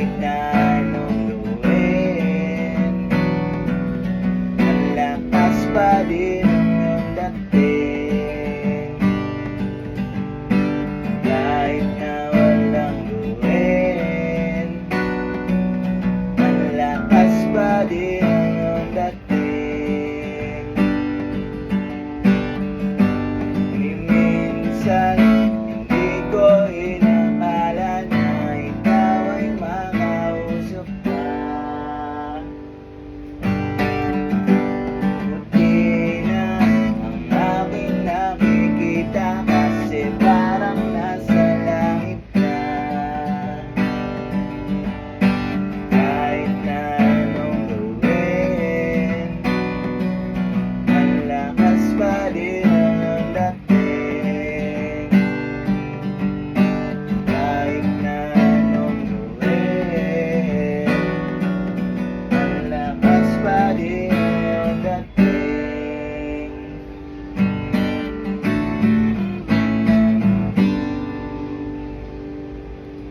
pag-ibig na anong gawin pa din